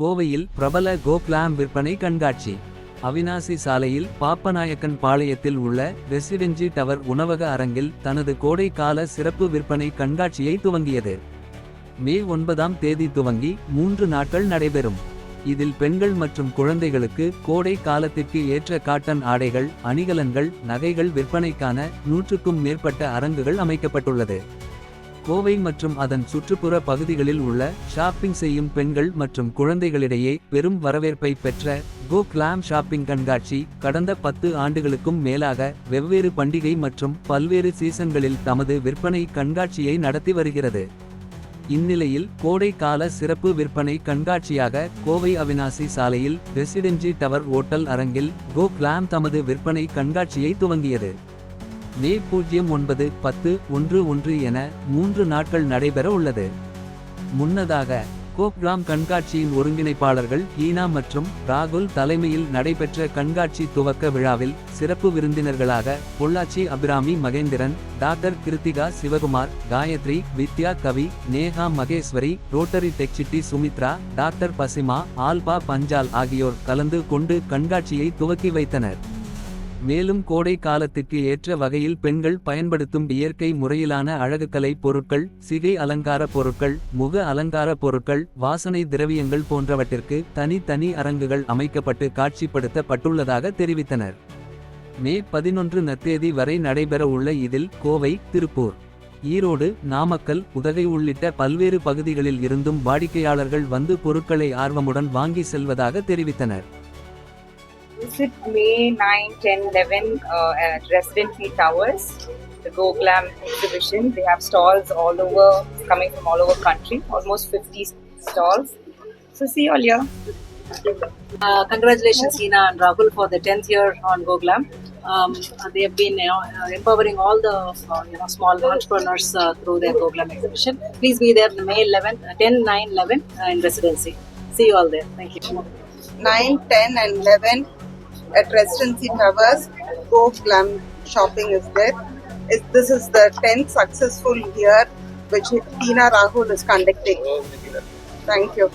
கோவையில் பிரபல கோப்லாம் விற்பனை கண்காட்சி. அவினாசி சாலையில் பாப்பநாயக்கன் பாளையத்தில் உள்ள ரெசிடென்சி டவர் உணவக அரங்கில் தனது கோடைக்கால சிறப்பு விற்பனை கண்காட்சியை துவங்கியது. மே ஒன்பதாம் தேதி துவங்கி மூன்று நாட்கள் நடைபெறும். இதில் பெண்கள் மற்றும் குழந்தைகளுக்கு கோடை காலத்திற்கு ஏற்ற காட்டன் ஆடைகள் அணிகலன்கள் நகைகள் விற்பனைக்கான நூற்றுக்கும் மேற்பட்ட அரங்குகள் அமைக்கப்பட்டுள்ளது. கோவை மற்றும் அதன் சுற்றுப்புற பகுதிகளில் உள்ள ஷாப்பிங் செய்யும் பெண்கள் மற்றும் குழந்தைகளிடையே பெரும் வரவேற்பை பெற்ற கோ கிளாம் ஷாப்பிங் கண்காட்சி கடந்த பத்து ஆண்டுகளுக்கும் மேலாக வெவ்வேறு பண்டிகை மற்றும் பல்வேறு சீசன்களில் தமது விற்பனை கண்காட்சியை நடத்தி வருகிறது. இந்நிலையில் கோடை கால சிறப்பு விற்பனை கண்காட்சியாக கோவை அவினாசி சாலையில் ரெசிடென்சி டவர் ஓட்டல் அரங்கில் கோ கிளாம் தமது விற்பனை கண்காட்சியை துவங்கியது. மே பூஜ்ஜியம் ஒன்பது பத்து ஒன்று ஒன்று என மூன்று நாட்கள் நடைபெற உள்ளது. முன்னதாக கோப்ராம் கண்காட்சியின் ஒருங்கிணைப்பாளர்கள் ஹீனா மற்றும் ராகுல் தலைமையில் நடைபெற்ற கண்காட்சி துவக்க விழாவில் சிறப்பு விருந்தினர்களாக Pollachi Abirami Mahendran doctor Kiruthika Sivakumar Gayathri Vidya Kavi Neha Maheswari rotary Texcity Sumithra doctor Pasima Alpha Panchal ஆகியோர் கலந்து கொண்டு கண்காட்சியை துவக்கி வைத்தனர். மேலும் கோடை காலத்திற்கு ஏற்ற வகையில் பெண்கள் பயன்படுத்தும் இயற்கை முறையிலான அழகுக்கலை பொருட்கள் சிகை அலங்கார பொருட்கள் முக அலங்கார பொருட்கள் வாசனை திரவியங்கள் போன்றவற்றிற்கு தனித்தனி அரங்குகள் அமைக்கப்பட்டு காட்சிப்படுத்தப்பட்டுள்ளதாக தெரிவித்தனர். மே பதினொன்று நத்தேதி வரை நடைபெற உள்ள இதில் கோவை திருப்பூர் ஈரோடு நாமக்கல் உதகை உள்ளிட்ட பல்வேறு பகுதிகளில் இருந்தும் வாடிக்கையாளர்கள் வந்து பொருட்களை ஆர்வமுடன் வாங்கி செல்வதாக தெரிவித்தனர். Visit May 9, 10, 11 uh, at Residency Towers, the Go Glam exhibition. They have stalls all over, coming from all over the country, almost 50 stalls. So see you all here. Uh, congratulations, Hina and Rahul, for the 10th year on GoGlam. Um, they have been you know, uh, empowering all the uh, you know, small entrepreneurs uh, through their GoGlam exhibition. Please be there May 11, uh, 10, 9, 11 uh, in residency. See you all there. Thank you. 9, 10, and 11 at Residency Towers. Go Glam Shopping is there. Is This is the 10th successful year which Tina Rahul is conducting. Thank you.